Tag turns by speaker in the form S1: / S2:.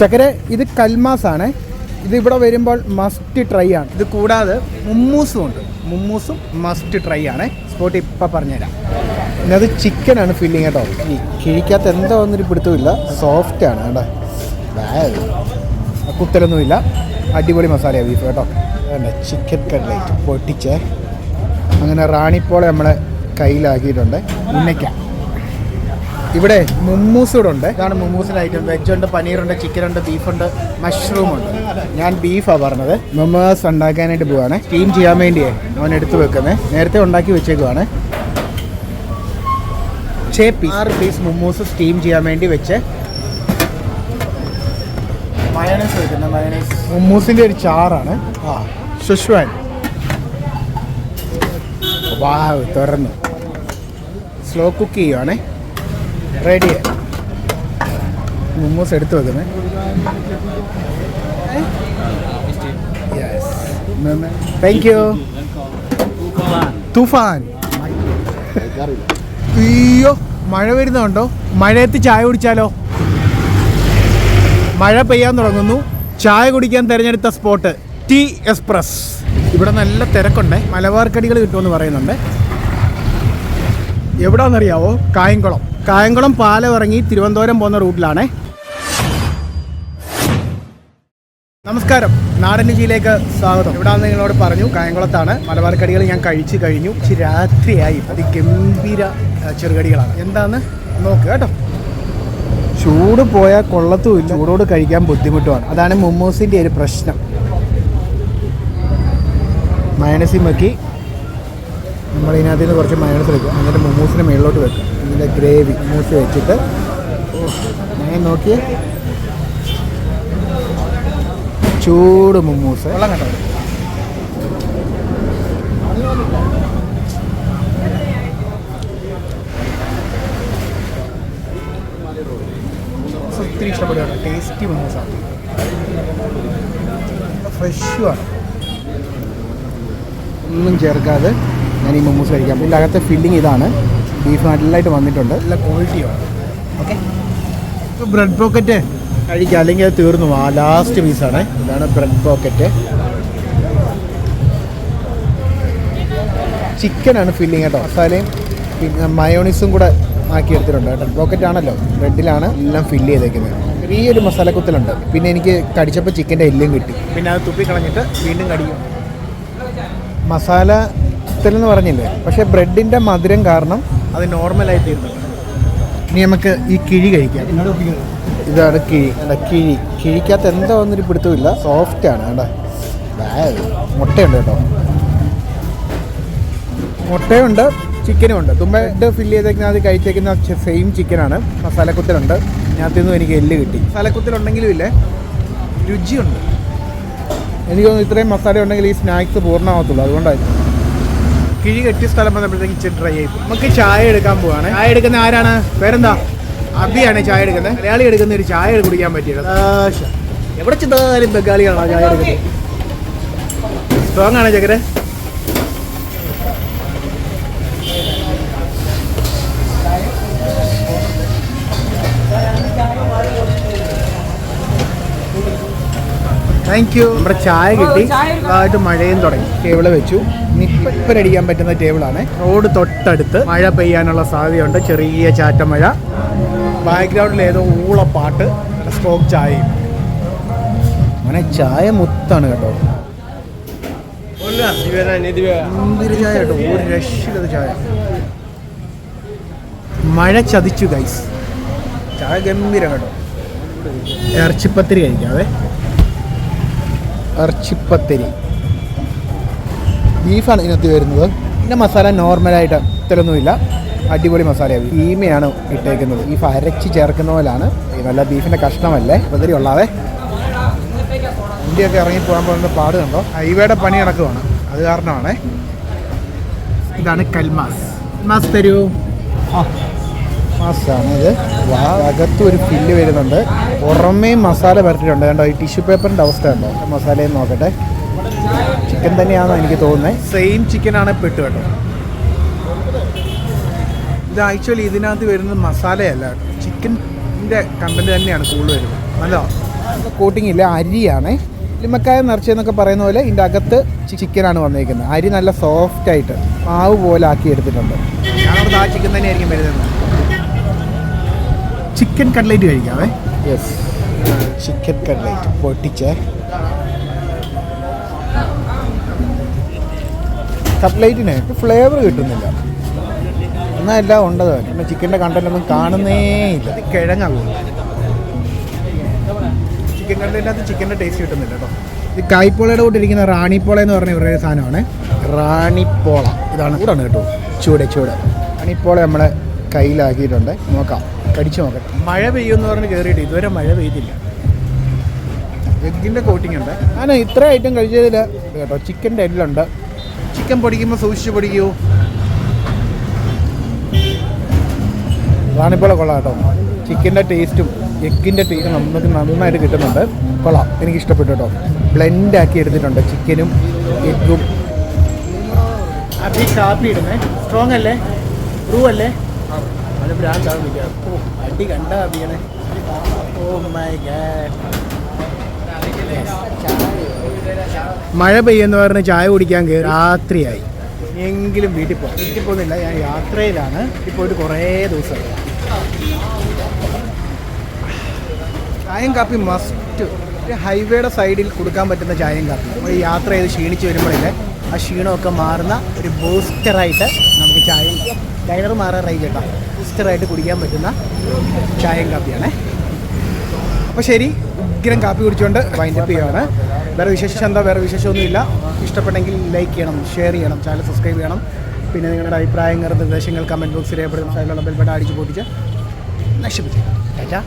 S1: ചക്കര ഇത് കൽമാസ് ആണ് ഇത് ഇവിടെ വരുമ്പോൾ മസ്റ്റ് ട്രൈ ആണ്. ഇത് കൂടാതെ മുമ്മൂസും ഉണ്ട്. മുമ്മൂസും മസ്റ്റ് ട്രൈ ആണ്. സ്പോട്ട് ഇപ്പം പറഞ്ഞുതരാം. പിന്നെ അത് ചിക്കനാണ് ഫില്ലിങ് കേട്ടോ. ഈ എന്താ ഒന്നും പിടുത്തമില്ല സോഫ്റ്റ് ആണ് കേട്ടോ. കുത്തലൊന്നുമില്ല. അടിപൊളി മസാലയാണ് ബീഫ് കേട്ടോ. വേണ്ട ചിക്കൻ കട്ട്ലേറ്റ് പൊട്ടിച്ച്. അങ്ങനെ റാണിപ്പോളെ നമ്മളെ കയ്യിലാക്കിയിട്ടുണ്ട്. ഉന്നയ്ക്ക ഇവിടെ മുമ്മൂസ് ഇവിടെ ഉണ്ട് ഇതാണ് മുമ്മൂസിന്റെ ഐറ്റം. വെജ് ഉണ്ട് പനീറുണ്ട് ബീഫ് ഉണ്ട് മഷ്റൂം ഉണ്ട് ഞാൻ ബീഫാ പറഞ്ഞത്. മുമ്മൂസ് ഉണ്ടാക്കാനായിട്ട് പോവാണ്. സ്റ്റീം ചെയ്യാൻ വേണ്ടിയേ അവൻ എടുത്തു വെക്കുന്നത് നേരത്തെ ഉണ്ടാക്കി വെച്ചേക്കുവാണ്. ആറ് പീസ് മുമ്മൂസ് സ്റ്റീം ചെയ്യാൻ വേണ്ടി വെച്ച് മയണൈസ് വെക്കുന്ന മയണൈസ് മുമ്മൂസിന്റെ ഒരു ചാറാണ്. ആ സുഷ്വാൻ വാ തുറന്നു. സ്ലോ കുക്ക് ചെയ്യുവാണേ. റെഡി. മുമ്മൂസ് എടുത്തു വെക്കുന്നത് താങ്ക് യു തുഫാൻ. അയ്യോ മഴ വരുന്നുണ്ടോ? മഴയത്ത് ചായ കുടിച്ചാലോ? മഴ പെയ്യാൻ തുടങ്ങുന്നു. ചായ കുടിക്കാൻ തിരഞ്ഞെടുത്ത സ്പോട്ട് ടി എക്സ്പ്രസ്. ഇവിടെ നല്ല തിരക്കുണ്ടേ. മലബാർ കടികൾ കിട്ടുമെന്ന് പറയുന്നുണ്ട്. എവിടാന്നറിയാവോ? കായംകുളം. കായംകുളം പാലം ഇറങ്ങി തിരുവനന്തപുരം പോകുന്ന റൂട്ടിലാണ്. നമസ്കാരം. നാടൻ രുചിയിലേക്ക് സ്വാഗതം. ഇവിടെ നിങ്ങളോട് പറഞ്ഞു കായംകുളത്താണ് മലബാർ കടികൾ ഞാൻ കഴിച്ചു കഴിഞ്ഞു. രാത്രിയായി. അതിഗംഭീര ഗംഭീര ചെറുകടികളാണ്. എന്താന്ന് നോക്ക് കേട്ടോ. ചൂട് പോയാൽ കൊള്ളത്തുമില്ല ചൂടോട് കഴിക്കാൻ ബുദ്ധിമുട്ടുമാണ്. അതാണ് മുമ്മൂസിന്റെ ഒരു പ്രശ്നം. മയണസി മക്കി നമ്മൾ ഇതിനകത്ത് നിന്ന് കുറച്ച് മയണസ് വെക്കും എന്നിട്ട് മുമ്മൂസിന് മുകളിലോട്ട് വെക്കും. ഇതിന്റെ ഗ്രേവി മൂസ് വെച്ചിട്ട്. ഞാൻ നോക്കി ചൂട് മുമ്മൂസ്. വെള്ളം കണ്ടോ ഒത്തിരി ഇഷ്ടപ്പെടുകയാണ്. ടേസ്റ്റി മുമ്മൂസാണ് ഫ്രഷുമാണ്. ഒന്നും ചേർക്കാതെ ഞാൻ ഈ മമ്മൂസ് കഴിക്കാം. ഇതിന്റെ അകത്തെ ഫില്ലിങ് ഇതാണ്. ബീഫ് നല്ലതായിട്ട് വന്നിട്ടുണ്ട്. നല്ല ക്വാളിറ്റിയോ ഓക്കെ ബ്രെഡ് പോക്കറ്റ് കഴിക്കാം അല്ലെങ്കിൽ അത് തീർന്നു. ആ ലാസ്റ്റ് പീസാണ് ഇതാണ് ബ്രെഡ് പോക്കറ്റ് ചിക്കനാണ് ഫില്ലിങ് കേട്ടോ. മസാലയും പിന്നെ മയോണീസും കൂടെ ആക്കി എടുത്തിട്ടുണ്ട്. ബ്രെഡ് പോക്കറ്റ് ആണല്ലോ. ബ്രെഡിലാണ് എല്ലാം ഫില്ല് ചെയ്തേക്കുന്നത്. ചെറിയൊരു മസാലക്കുത്തലുണ്ട്. പിന്നെ എനിക്ക് കടിച്ചപ്പോൾ ചിക്കന്റെ എല്ലും കിട്ടി. പിന്നെ അത് തുപ്പി കളഞ്ഞിട്ട് വീണ്ടും കടിക്കും. മസാല കുത്തലെന്ന് പറഞ്ഞില്ലേ? പക്ഷേ ബ്രെഡിന്റെ മധുരം കാരണം അത് നോർമലായി തീർന്നു ഇനി നമുക്ക് ഈ കിഴി കഴിക്കാം. ഇതാണ് കിഴി. അല്ല കിഴി. കിഴിക്കകത്ത് എന്താ വന്നൊരു പിടുത്തമില്ല സോഫ്റ്റ് ആണ്. കേട്ടോ. മുട്ടയുണ്ട് കേട്ടോ. മുട്ടയുണ്ട് ചിക്കനും ഉണ്ട്. തുമ്പായിട്ട് ഫില്ല് ചെയ്തേക്കുന്ന അത് കഴിച്ചേക്കുന്ന സെയിം ചിക്കനാണ് മസാലക്കുത്തലുണ്ട്. ഞാത്തിന്നും എനിക്ക് എല്ല് കിട്ടി. മസാലക്കുത്തലുണ്ടെങ്കിലും ഇല്ലേ. രുചിയുണ്ട്. എനിക്ക് തോന്നുന്നു ഇത്രയും മസാല ഉണ്ടെങ്കിൽ ഈ സ്നാക്സ് പൂർണമാകത്തുള്ളൂ. അതുകൊണ്ടായിരിക്കും. കിഴി കെട്ടിയ സ്ഥലം വന്നപ്പോഴത്തേക്ക് ഇച്ചിരി ഡ്രൈ ആയി. നമുക്ക് ചായ എടുക്കാൻ പോവാണ്. ചായ എടുക്കുന്ന ആരാണ്? പേരെന്താ? അബിയാണ് ചായ എടുക്കുന്നത്. മലയാളി എടുക്കുന്ന ഒരു ചായ കുടിക്കാൻ പറ്റിയത്. എവിടെ ചെന്നാലും ബംഗാളികളാണ് ചായ എടുക്കുന്നത്? സ്ട്രോങ് ആണ് ചക്കരെ? താങ്ക് യു നമ്മുടെ ചായ കിട്ടി. അതായിട്ട് മഴയും തുടങ്ങി. ടേബിൾ വെച്ചു. ഇപ്പം ഇപ്പം അടിക്കാൻ പറ്റുന്ന ടേബിളാണ് റോഡ് തൊട്ടടുത്ത് മഴ പെയ്യാനുള്ള സാധ്യതയുണ്ട്. ചെറിയ ചാറ്റ മഴ ബാക്ക്ഗ്രൗണ്ടിൽ ഏതോ ഊളപ്പാട്ട് സ്ട്രോക്ക് ചായ അങ്ങനെ ചായ മുത്താണ് കേട്ടോ. ചായ കേട്ടോ. ഒരു ചായ. മഴ ചതിച്ചു ഗൈസ് ചായ ഗംഭീരം കേട്ടോ. ഇറച്ചിപ്പത്തിരി കഴിക്കാവേ. ഇറച്ചിപ്പത്തിരി. ബീഫാണ് ഇതിനകത്ത് വരുന്നത്. പിന്നെ മസാല നോർമലായിട്ട് ഇത്തരൊന്നുമില്ല അടിപൊളി മസാലയാണ് ഈമയാണ് ഇട്ടേക്കുന്നത്. ബീഫ് അരച്ച് ചേർക്കുന്ന പോലാണ്. നല്ല ബീഫിന്റെ കഷ്ണമല്ലേ? പതിരി ഉള്ളാതെ ഇന്ത്യയൊക്കെ ഇറങ്ങി പോകാൻ പോകുന്ന പാടുണ്ടോ ഹൈവേയുടെ പണി നടക്കുവാണ്. അത് കാരണമാണേ. ഇതാണ് കൽമാസ്. കൽമാസ് തരൂ. മാസാണ് ഇത്. അകത്ത് ഒരു ഫില്ല് വരുന്നുണ്ട്. പുറമേ മസാല പരട്ടിട്ടുണ്ട് കണ്ടോ ഈ ടിഷ്യൂ പേപ്പറിന്റെ അവസ്ഥ ഉണ്ടോ? മസാലയും നോക്കട്ടെ. ചിക്കൻ തന്നെയാണെന്ന് എനിക്ക് തോന്നുന്നത് സെയിം ചിക്കനാണ് പെട്ട് കേട്ടോ. ഇത് ആക്ച്വലി ഇതിനകത്ത് വരുന്നത് മസാലയല്ല ചിക്കന്റെ കണ്ടന്റ് തന്നെയാണ് കൂടുതൽ വരുന്നത്. അല്ല? കോട്ടിംഗ് ഇല്ല അരിയാണ്. ലിമക്കായ നിറച്ചെന്നൊക്കെ പറയുന്ന പോലെ ഇതിന്റെ അകത്ത് ചിക്കനാണ് വന്നേക്കുന്നത്. അരി നല്ല സോഫ്റ്റ് ആയിട്ട് മാവ് പോലെ ആക്കി എടുത്തിട്ടുണ്ട്. ഞാനവിടെ ആ ചിക്കൻ തന്നെയായിരിക്കും വരുന്നത്. ചിക്കൻ കട്ട്ലേറ്റ് കഴിക്കാവേ? യെസ് ചിക്കൻ കട്ട്ലേറ്റ് പൊട്ടിച്ച് കട്ട്ലേറ്റിന് ഫ്ലേവർ കിട്ടുന്നില്ല. എന്നാൽ എല്ലാം ഉണ്ടത്? പിന്നെ ചിക്കന്റെ കണ്ടന്റ് ഒന്നും കാണുന്നേ ഇല്ല. കിഴങ്ങാകും കിഴങ്ങാ ചിക്കൻ കട്ട്ലേറ്റിനകത്ത് ചിക്കന്റെ ടേസ്റ്റ് കിട്ടുന്നില്ല കേട്ടോ. ഇത് കായ്പോളയുടെ ഇരിക്കുന്ന റാണിപ്പോള എന്ന് പറഞ്ഞ ഇവരുടെ സാധനമാണ്. റാണിപ്പോള. ഇതാണ്. കൂടാണ് കേട്ടോ. ചൂട് ചൂട്. റാണിപ്പോള നമ്മളെ കയ്യിലാക്കിയിട്ടുണ്ട്. നോക്കാം. കടിച്ചു നോക്കട്ടെ. മഴ പെയ്യുമെന്ന് പറഞ്ഞ് കയറിയിട്ട് ഇതുവരെ മഴ പെയ്തില്ല. എഗ്ഗിന്റെ കോട്ടിംഗ് ഉണ്ട്. ഞാൻ ഇത്ര ഐറ്റം കഴിച്ചതിൽ കേട്ടോ ചിക്കന്റെ എല്ലുണ്ട് ചിക്കൻ പൊടിക്കുമ്പോൾ സൂക്ഷിച്ച് പൊടിക്കൂ. അതാണിപ്പോൾ കൊള്ളാം കേട്ടോ. ചിക്കന്റെ ടേസ്റ്റും എഗ്ഗിന്റെ ടേസ്റ്റും നമുക്ക് നന്നായിട്ട് കിട്ടുന്നുണ്ട്. കൊള്ളാം. എനിക്ക് ഇഷ്ടപ്പെട്ടു കേട്ടോ. ബ്ലെൻഡ് ആക്കി എടുത്തിട്ടുണ്ട് ചിക്കനും എഗ്ഗും അത് കാപ്പി ഇടുന്നേ. സ്ട്രോങ് അല്ലേ? ബ്രൂ അല്ലേ? അത് ഭ്രാന്താണ് ഓ അടി കണ്ടാ അഭിയനെ ഓ മൈ ഗാഡ്. മഴ പെയ്യെന്ന് പറഞ്ഞ് ചായ കുടിക്കാൻ കയറി രാത്രിയായി. എങ്കിലും വീട്ടിൽ പോകും വീട്ടിൽ പോകുന്നില്ല. ഞാൻ യാത്രയിലാണ്. ഇപ്പോൾ ഒരു കുറേ ദിവസം. ചായം കാപ്പി മസ്റ്റ്. ഒരു ഹൈവേയുടെ സൈഡിൽ കൊടുക്കാൻ പറ്റുന്ന ചായയും കാപ്പി നമ്മൾ യാത്ര ചെയ്ത് ക്ഷീണിച്ച് വരുമ്പോഴില്ലേ ആ ക്ഷീണമൊക്കെ മാറുന്ന ഒരു ബൂസ്റ്ററായിട്ട് നമുക്ക് ചായയും ഡൈനർ മാറാറായി കേട്ടോ ബൂസ്റ്ററായിട്ട് കുടിക്കാൻ പറ്റുന്ന ചായയും കാപ്പിയാണേ. അപ്പോൾ ശരി ഉഗ്രം കാപ്പി കുടിച്ചുകൊണ്ട് വൈൻഡപ്പ് ചെയ്യുകയാണ് വേറെ വിശേഷം എന്താ? വേറെ വിശേഷമൊന്നുമില്ല. ഇഷ്ടപ്പെട്ടെങ്കിൽ ലൈക്ക് ചെയ്യണം ഷെയർ ചെയ്യണം ചാനൽ സബ്സ്ക്രൈബ് ചെയ്യണം. പിന്നെ നിങ്ങളുടെ അഭിപ്രായങ്ങൾ നിർദ്ദേശങ്ങൾ കമന്റ് ബോക്സിൽ രേഖപ്പെടുത്തുന്ന സൈഡിലുള്ള ബെൽബട്ട അടിച്ച് പൊട്ടിച്ച് നശിപ്പിച്ചു. ചേച്ചാ